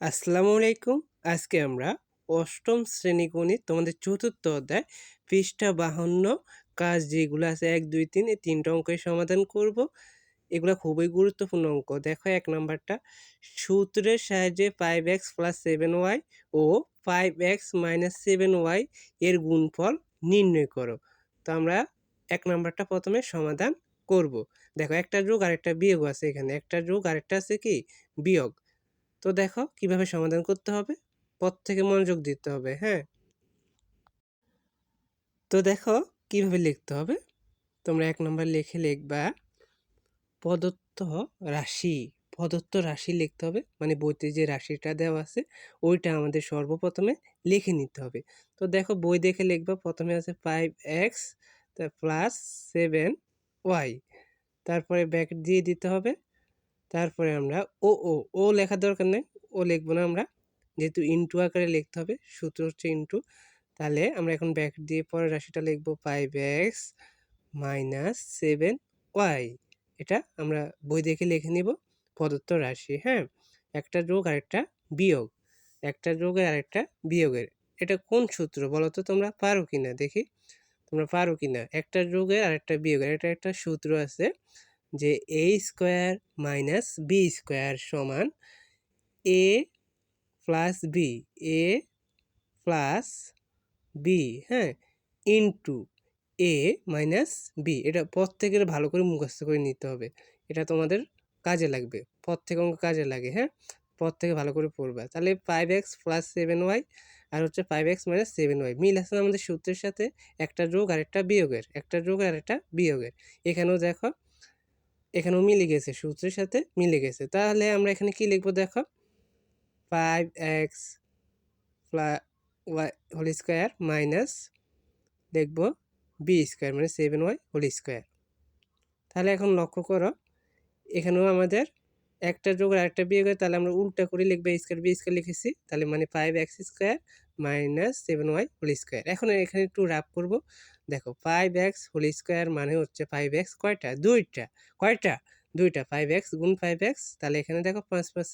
আসসালামু আলাইকুম। আজকে আমরা অষ্টম শ্রেণি গণিত তোমাদের চতুর্থ অধ্যায় পৃষ্ঠা বাহান্ন, কাজ যেগুলো আছে এক, দুই, তিন, এই তিনটা অঙ্কের সমাধান করব। এগুলো খুবই গুরুত্বপূর্ণ অঙ্ক। দেখো এক নাম্বারটা, সূত্রের সাহায্যে five x plus seven y ও five x minus seven y এর গুণফল নির্ণয় করো। তো আমরা এক নাম্বারটা প্রথমে সমাধান করব। দেখো একটা যোগ আরেকটা বিয়োগ আছে এখানে। একটা যোগ আরেকটা আছে কি? বিয়োগ। তো দেখো কীভাবে সমাধান করতে হবে। পথ থেকে মনোযোগ দিতে হবে হ্যাঁ? তো দেখো কীভাবে লিখতে হবে। তোমরা এক নম্বর লিখে লিখবা, প্রদত্ত রাশি প্রদত্ত রাশি লিখতে হবে। মানে বইতে যে রাশিটা দেওয়া আছে, ওইটা আমাদের সর্বপ্রথমে লিখে নিতে হবে। তো দেখো বই দেখে লিখবা, প্রথমে আছে five x plus seven y তারপরে ব্যাকেট দিয়ে দিতে হবে। তারপরে আমরা ও ও ও লেখার দরকার নেই। ও লিখব না আমরা। যেহেতু ইন্টু আকারে লিখতে হবে, সূত্র হচ্ছে ইন্টু তাহলে আমরা এখন ব্যাক দিয়ে পরে রাশিটা লিখব five x minus seven y এটা আমরা বই দেখে লিখে নিব প্রদত্ত রাশি হ্যাঁ? একটা যোগ আর একটা বিয়োগ। একটা যোগের আরেকটা বিয়োগের। এটা কোন সূত্র বলো তো তোমরা? পারো কি না দেখি। তোমরা পারো কি না একটা যোগের আরেকটা বিয়োগের। এটা একটা সূত্র আছে। যে a square minus b square সমান a plus b a plus b হ্যাঁ ইন্টু এ মাইনাস বি এটা প্রত্যেকের ভালো করে মুখস্থ করে নিতে হবে। এটা তোমাদের কাজে লাগবে প্রত্যেক অঙ্ক কাজে লাগে হ্যাঁ প্রত্যেকে ভালো করে পড়বে। তাহলে five x plus seven y আর হচ্ছে five x minus seven y মিল আছে আমাদের সূত্রের সাথে, একটা যোগ আর একটা বিয়োগের, একটা যোগ আর একটা বিয়োগের। এখানেও দেখো এখানেও মিলে গেছে, সূত্রের সাথে মিলে গেছে। তাহলে আমরা এখানে কি লিখব দেখো? Five x y whole square minus দেখব বি স্কোয়ার মানে সেভেন ওয়াই হোল স্কোয়ার তাহলে এখন লক্ষ্য করো, এখানেও আমাদের একটা যোগ আর একটা বিয়োগ তাহলে আমরা উল্টা করে লিখব স্কোয়ার বি স্কোয়ার লিখেছি। তাহলে মানে five x square minus seven y whole square এখন এখানে একটু রাফ করব। দেখো ফাইভ এক্স হোল স্কোয়ার মানে হচ্ছে ফাইভ এক্স কয়টা? দুইটা। কয়টা? দুইটা। ফাইভ এক্স গুণ ফাইভ এক্স তাহলে এখানে দেখো পাঁচ পাঁচ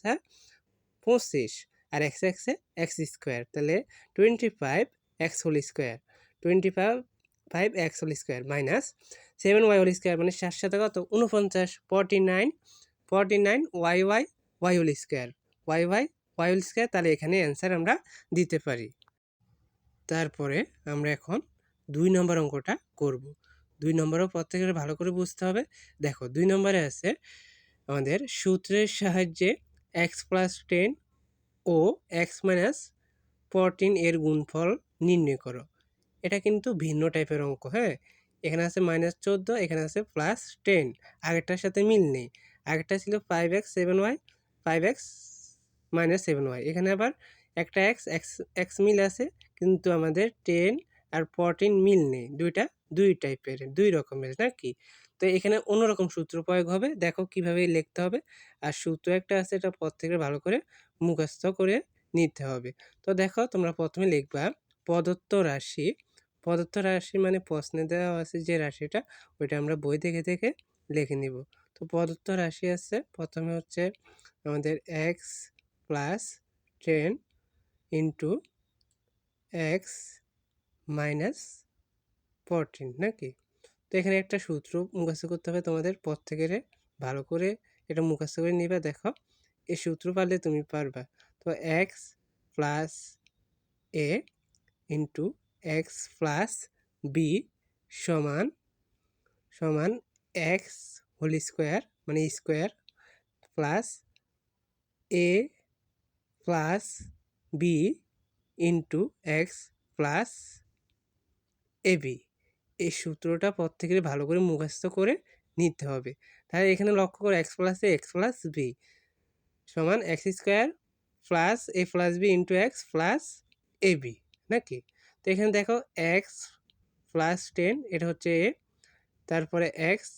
পঁচিশ। আর এক্স এক্সে এক্স স্কোয়ার তাহলে twenty five x whole square twenty five five x whole square minus seven y whole square মানে সাত সাথে কত উনপঞ্চাশ forty nine forty nine y y y whole square y y y whole square তাহলে এখানে answer আমরা দিতে পারি। তারপরে আমরা এখন দুই নম্বর অঙ্কটা করব। দুই নম্বরও প্রত্যেকের ভালো করে বুঝতে হবে। দেখো, দুই নম্বরে আছে আমাদের সূত্রের সাহায্যে এক্স প্লাস টেন ও এক্স মাইনাস ফোরটিন এর গুণফল নির্ণয় করো। এটা কিন্তু ভিন্ন টাইপের অঙ্ক হ্যাঁ? এখানে আছে মাইনাস চোদ্দ, এখানে আছে প্লাস টেন আগেরটার সাথে মিল নেই। আগেরটা ছিল five x seven y five x minus seven y এখানে আবার একটা এক্স এক্স এক্স মিল আছে, কিন্তু আমাদের টেন আর ফোরটিন মিল নেই। দুইটা দুই টাইপের দুই রকমের নাকি তো এখানে অন্যরকম সূত্র প্রয়োগ হবে। দেখো কীভাবে লিখতে হবে। আর সূত্র একটা আছে, এটা প্রত্যেকের ভালো করে মুখস্থ করে নিতে হবে। তো দেখো তোমরা প্রথমে লিখবা প্রদত্ত রাশি। প্রদত্ত রাশি মানে প্রশ্নে দেওয়া আছে যে রাশিটা, ওইটা আমরা বই দেখে দেখে লিখে নিব। তো প্রদত্ত রাশি আছে, প্রথমে হচ্ছে আমাদের x plus ten into x minus fourteen নাকি? তো এখানে একটা সূত্র মুখস্থ করতে হবে তোমাদের প্রত্যেকের। ভালো করে এটা মুখস্থ করে নিবে, দেখো। এই সূত্র পারলে তুমি পারবা। তো x plus a into x plus b সমান সমান এক্স হোল স্কোয়ার মানে square plus a plus b into x plus a b. এই সূত্রটা প্রত্যেকের ভালো করে মুখস্থ করে নিতে হবে। তাহলে এখানে লক্ষ্য করে, x plus a, x plus b সমান x square plus a plus b into x plus a b, নাকি? তো এখানে দেখো এক্স প্লাস টেন, এটা হচ্ছে এ, তারপরে এক্স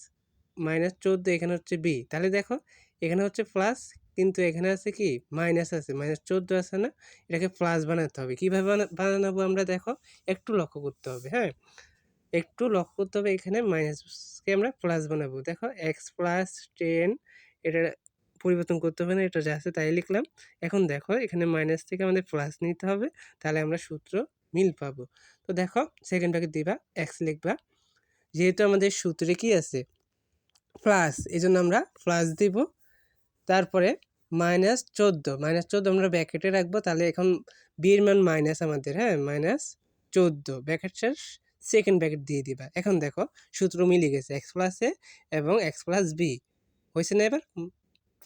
মাইনাস চোদ্দ, এখানে হচ্ছে বি। তাহলে দেখো, এখানে হচ্ছে প্লাস কিন্তু এখানে আছে কি? মাইনাস আছে মাইনাস চোদ্দ আছে না? এটাকে প্লাস বানাতে হবে। কীভাবে বানাবো আমরা দেখো? একটু লক্ষ্য করতে হবে হ্যাঁ? একটু লক্ষ্য করতে হবে এখানে মাইনাসকে আমরা প্লাস বানাবো। দেখো এক্স প্লাস টেন এটা পরিবর্তন করতে হবে না, এটা যা আছে তাই লিখলাম। এখন দেখো, এখানে মাইনাস থেকে আমাদের প্লাস নিতে হবে, তাহলে আমরা সূত্র মিল পাবো। তো দেখো সেকেন্ড ব্র্যাকেট দিবা এক্স লিখবা। যেহেতু আমাদের সূত্রে কি আছে? প্লাস এই জন্য আমরা প্লাস দিব। তারপরে মাইনাস চোদ্দ মাইনাস চোদ্দ আমরা ব্যাকেটে রাখব, তাহলে এখন বিয়ের মান মাইনাস আমাদের হ্যাঁ? মাইনাস চোদ্দ ব্যাকেট শেষ সেকেন্ড ব্যাকেট দিয়ে দিবা। এখন দেখো, সূত্র মিলে গেছে এক্স প্লাস এ এবং এক্স প্লাস বি হয়েছে না এবার?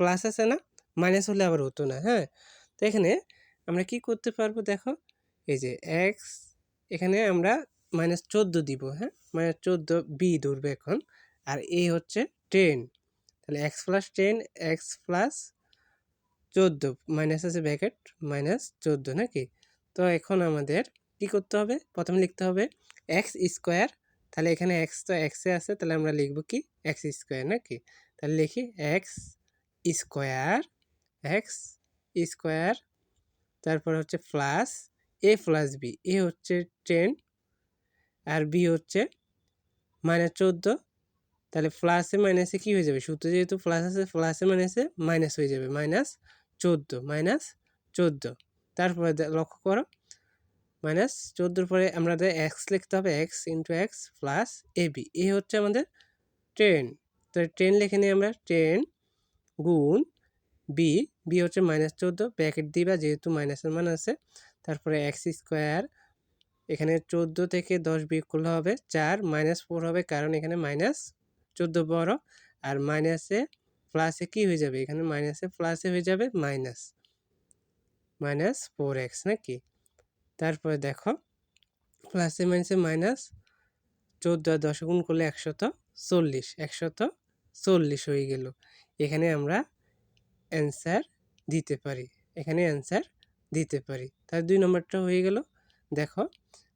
প্লাস আছে না? মাইনাস হলে আবার হতো না হ্যাঁ? তো এখানে আমরা কি করতে পারব দেখো? এই যে এক্স এখানে আমরা মাইনাস চোদ্দ দিব হ্যাঁ? মাইনাস চোদ্দ বি ধরবে এখন, আর এ হচ্ছে টেন তাহলে x plus ten x plus চোদ্দ মাইনাস আছে ব্যাকেট মাইনাস চোদ্দ, নাকি? তো এখন আমাদের কি করতে হবে? প্রথমে লিখতে হবে এক্স স্কোয়ার তাহলে এখানে এক্স তো এক্সে আছে, তাহলে আমরা লিখব কি? এক্স স্কোয়ার নাকি? তাহলে লিখি এক্স স্কোয়ার এক্স স্কোয়ার তারপর হচ্ছে plus a plus b a হচ্ছে টেন আর বি হচ্ছে মাইনাস চোদ্দ তাহলে প্লাসে মাইনাসে কী হয়ে যাবে? সূত্র যেহেতু প্লাস আছে প্লাসে মাইনাসে মাইনাস হয়ে যাবে। মাইনাস চোদ্দ মাইনাস চোদ্দ। তারপরে লক্ষ্য করো। মাইনাস চোদ্দোর পরে আমাদের এক্স লিখতে হবে x into x plus a b a হচ্ছে আমাদের টেন তো টেন লিখে নিই আমরা টেন গুণ বি বি হচ্ছে মাইনাস চোদ্দ ব্যাকেট দিবা যেহেতু মাইনাসের মান আছে। তারপরে এক্স স্কোয়ার এখানে চোদ্দ থেকে দশ বিয়োগ করলে হবে চার মাইনাস ফোর হবে কারণ এখানে মাইনাস চোদ্দ বড় আর মাইনাসে প্লাসে কি হয়ে যাবে? এখানে মাইনাসে প্লাসে হয়ে যাবে মাইনাস মাইনাস ফোর এক্স নাকি? তারপরে দেখো প্লাসে মাইনাসে মাইনাস চোদ্দ আর দশ গুণ করলে একশত চল্লিশ একশত চল্লিশ হয়ে গেল। এখানে আমরা অ্যান্সার দিতে পারি। এখানে অ্যান্সার দিতে পারি। তার দুই নম্বরটা হয়ে গেল। দেখো,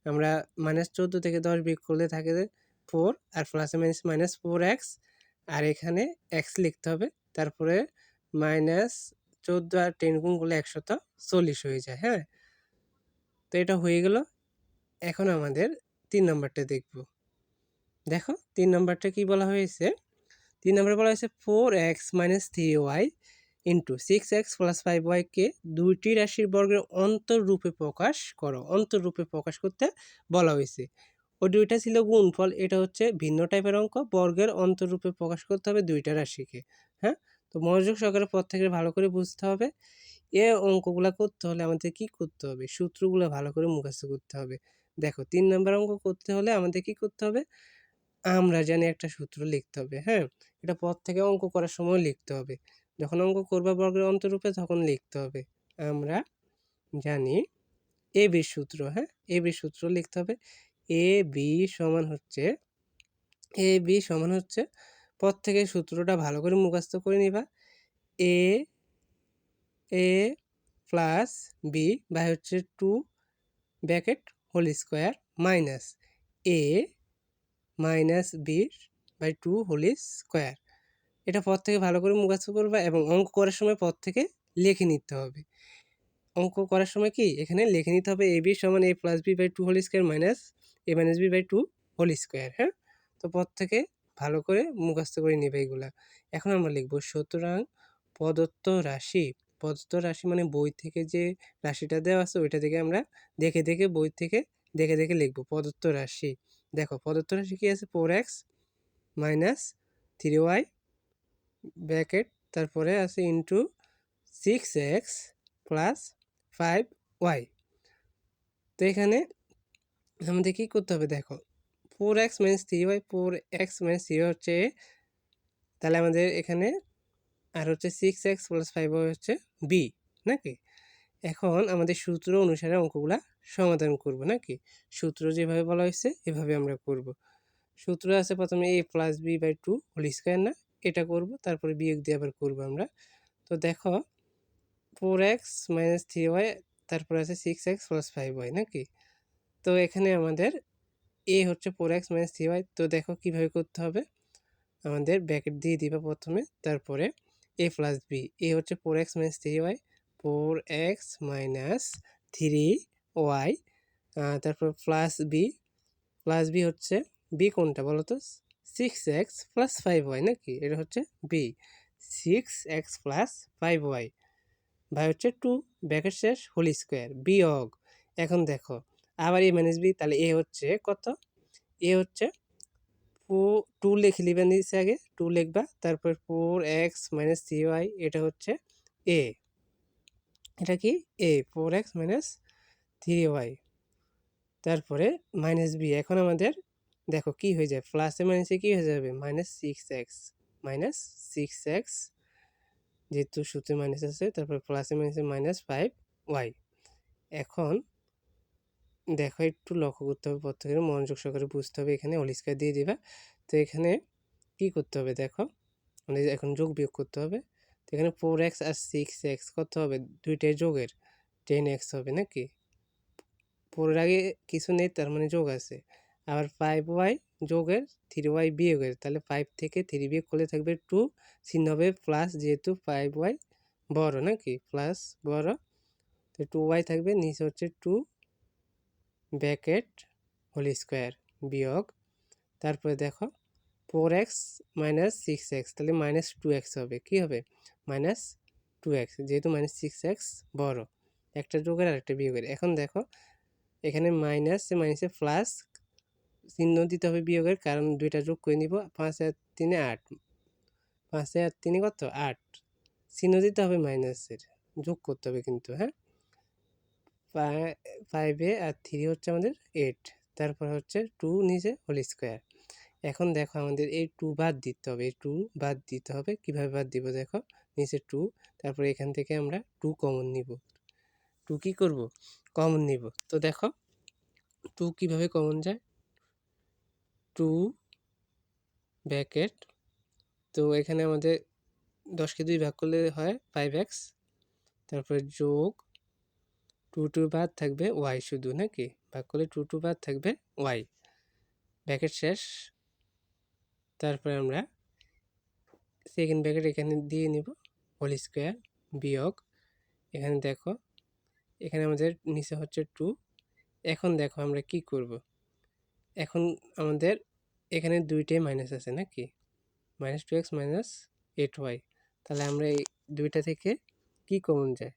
আমরা মাইনাস চোদ্দ থেকে দশ বিয়োগ করলে থাকে ফোর আর প্লাসে মাইনাস মাইনাস ফোর এক্স আর এখানে এক্স লিখতে হবে। তারপরে মাইনাস চোদ্দ আর টেন গুণ করলে একশত চল্লিশ হয়ে যায় হ্যাঁ? তো এটা হয়ে গেল। এখন আমাদের তিন নম্বরটা দেখব। দেখো, তিন নম্বরটা কি বলা হয়েছে? তিন নম্বরে বলা হয়েছে four x minus three y into six x plus five ওয়াইকে দুইটি রাশির বর্গের অন্তররূপে প্রকাশ করো। অন্তররূপে প্রকাশ করতে বলা হয়েছে। ও দুইটা ছিল গুণফল, এটা হচ্ছে ভিন্ন টাইপের অঙ্ক, বর্গের অন্তররূপে প্রকাশ করতে হবে দুইটা রাশিকে হ্যাঁ? তো মনোযোগ সহকারে পর থেকে ভালো করে বুঝতে হবে। এ অঙ্কগুলো করতে হলে আমাদের কি করতে হবে? সূত্রগুলো ভালো করে মুখস্থ করতে হবে। দেখো, তিন নম্বর অঙ্ক করতে হলে আমাদের কি করতে হবে? আমরা জানি একটা সূত্র লিখতে হবে হ্যাঁ? এটা পর থেকে অঙ্ক করার সময় লিখতে হবে। যখন অঙ্ক করবা বর্গের অন্তরূপে তখন লিখতে হবে। আমরা জানি এ বি সূত্র হ্যাঁ? এ বি সূত্র লিখতে হবে। এ, বি সমান হচ্ছে, এ, বি সমান হচ্ছে, পর থেকে সূত্রটা ভালো করে মুখস্থ করে নিবা। A a plus b by হচ্ছে two bracket whole square minus a minus b by two whole square. এটা পর থেকে ভালো করে মুখস্থ করবা এবং অঙ্ক করার সময় পর থেকে লিখে নিতে হবে। অঙ্ক করার সময় কি? এখানে লিখে নিতে হবে এ বি সমান a plus b by two whole square minus a minus b by two whole square হ্যাঁ? তো পর থেকে ভালো করে মুখস্থ করে নেবে এগুলা। এখন আমরা লিখব, সুতরাং প্রদত্ত রাশি প্রদত্ত রাশি মানে বই থেকে যে রাশিটা দেওয়া আছে, ওইটা থেকে আমরা দেখে দেখে বই থেকে দেখে দেখে লিখব, প্রদত্ত রাশি। দেখো, প্রদত্ত রাশি কী আছে? Four x minus three y bracket তারপরে আছে into six x plus five y তো এখানে আমাদের কী করতে হবে দেখো? Four x minus three y four x minus three y হচ্ছে, তাহলে আমাদের এখানে আর হচ্ছে সিক্স এক্স প্লাস ফাইভ হচ্ছে বি নাকি? এখন আমাদের সূত্র অনুসারে অঙ্কগুলা সমাধান করব, নাকি? সূত্র যেভাবে বলা হয়েছে, এভাবে আমরা করব। সূত্র আছে প্রথমে a plus b by two whole square না, এটা করব, তারপরে বিয়োগ দিয়ে আবার করব আমরা। তো দেখো four x minus three y তারপরে আছে six x plus five y নাকি? তো এখানে আমাদের এ হচ্ছে four x minus three y তো দেখো কীভাবে করতে হবে? আমাদের ব্যাকেট দিয়ে দিবা প্রথমে, তারপরে এ প্লাস বি এ হচ্ছে four x minus three y four x minus three y তারপর প্লাস বি প্লাস বি হচ্ছে বি কোনটা বলো তো? Six x plus five y নাকি? এটা হচ্ছে b six x plus five y by হচ্ছে টু ব্যাকের শেষ হোল স্কোয়ার বিয়োগ এখন দেখো আবার এ মাইনাস বি, তাহলে এ হচ্ছে কত? এ হচ্ছে টু লিখে লিবেন নিচে আগে, টু লিখবা, তারপর four x minus three y, এটা হচ্ছে এ। এটা কি? A, four x minus three y, তারপরে মাইনাস বি। এখন আমাদের দেখো কি হয়ে যায় প্লাসে মাইনাসে কি হয়ে যাবে? Minus six x, minus six x, যেহেতু সূত্রে মাইনাস আছে, তারপর প্লাসে মাইনাসে মাইনাস ফাইভ ওয়াই। এখন দেখো একটু লক্ষ্য করতে হবে প্রত্যেকের, মনোযোগ সহকারে বুঝতে হবে, এখানে অল স্কোয়ার দিয়ে দিবা। তো এখানে কি করতে হবে দেখো মানে এখন যোগ বিয়োগ করতে হবে। তো এখানে ফোর এক্স আর সিক্স এক্স কত হবে? দুইটাই যোগের টেন এক্স হবে নাকি? ফোরের আগে কিছু নেই, তার মানে যোগ আছে। আবার ফাইভ ওয়াই যোগের থ্রি ওয়াই বিয়োগের, তাহলে ফাইভ থেকে থ্রি বিয়োগ করলে থাকবে টু চিহ্ন হবে প্লাস যেহেতু ফাইভ ওয়াই বড় নাকি? প্লাস বড়, তো টু ওয়াই থাকবে, নিচে হচ্ছে টু ব্যাকেট হোল স্কোয়ার বিয়োগ, তারপরে দেখো four x minus six x, তাহলে মাইনাস টু এক্স হবে, কী হবে? মাইনাস টু এক্স, যেহেতু মাইনাস সিক্স এক্স বড়, একটা যোগের আর একটা বিয়োগের। এখন দেখো এখানে মাইনাস মাইনাসে প্লাস চিহ্ন দিতে হবে বিয়োগের, কারণ দুইটা যোগ করে নিব, পাঁচ আর তিনে আট, পাঁচ আর তিনে কত? আট, চিহ্ন দিতে হবে মাইনাসের, যোগ করতে হবে কিন্তু হ্যাঁ? ফাইভে আর থ্রি হচ্ছে আমাদের এইট তারপর হচ্ছে টু নিচে হোল স্কোয়ার এখন দেখো আমাদের এই টু বাদ দিতে হবে। এই টু বাদ দিতে হবে। কীভাবে বাদ দিব দেখো? নিচে টু তারপর এখান থেকে আমরা টু কমন নিব। টু কী করব? কমন নিব। তো দেখো টু কীভাবে কমন যায়? টু ব্যাকেট তো এখানে আমাদের দশকে দুই ভাগ করলে হয় ফাইভ এক্স তারপরে যোগ টু টু বাদ থাকবে ওয়াই শুধু, নাকি? ভাগ করলে টু টু বাদ থাকবে ওয়াই ব্যাকেট শেষ। তারপরে আমরা সেকেন্ড ব্যাকেট এখানে দিয়ে নিব হোল স্কোয়ার বিয়োগ। এখানে দেখো, এখানে আমাদের নিচে হচ্ছে টু এখন দেখো আমরা কি করব? এখন আমাদের এখানে দুইটাই মাইনাস আছে, নাকি? Minus two x minus eight y তাহলে আমরা এই দুইটা থেকে কি কমন যায়?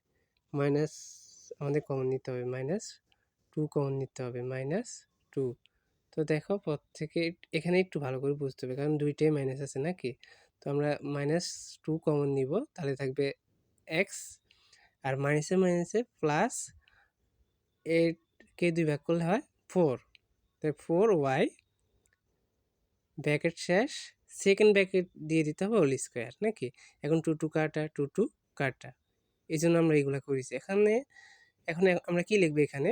মাইনাস আমাদের কমন নিতে হবে মাইনাস টু কমন নিতে হবে মাইনাস টু তো দেখো থেকে এখানে একটু ভালো করে বুঝতে হবে, কারণ দুইটাই মাইনাস আছে নাকি? তো আমরা মাইনাস টু কমন নিব, তাহলে থাকবে এক্স আর মাইনাসে মাইনাসে প্লাস এইটকে দুই ভাগ করলে হয় ফোর তাই ফোর ওয়াই ব্যাকেট শেষ। সেকেন্ড ব্যাকেট দিয়ে দিতে হবে হোল স্কোয়ার নাকি? এখন টু টু কাটা টু টু কাটা। এই জন্য আমরা এগুলো করেছি। এখানে এখন আমরা কি লিখব এখানে?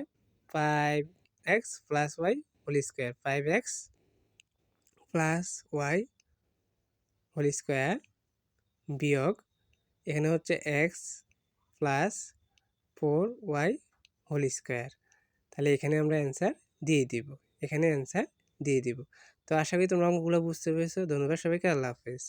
Five x plus y whole square five x plus y whole square বিয়োগ এখানে হচ্ছে x plus four y whole square তাহলে এখানে আমরা অ্যান্সার দিয়ে দিব। এখানে অ্যান্সার দিয়ে দিব। তো আশা করি তোমরা অঙ্কগুলো বুঝতে পেরেছ। ধন্যবাদ সবাইকে। আল্লাহ হাফেজ।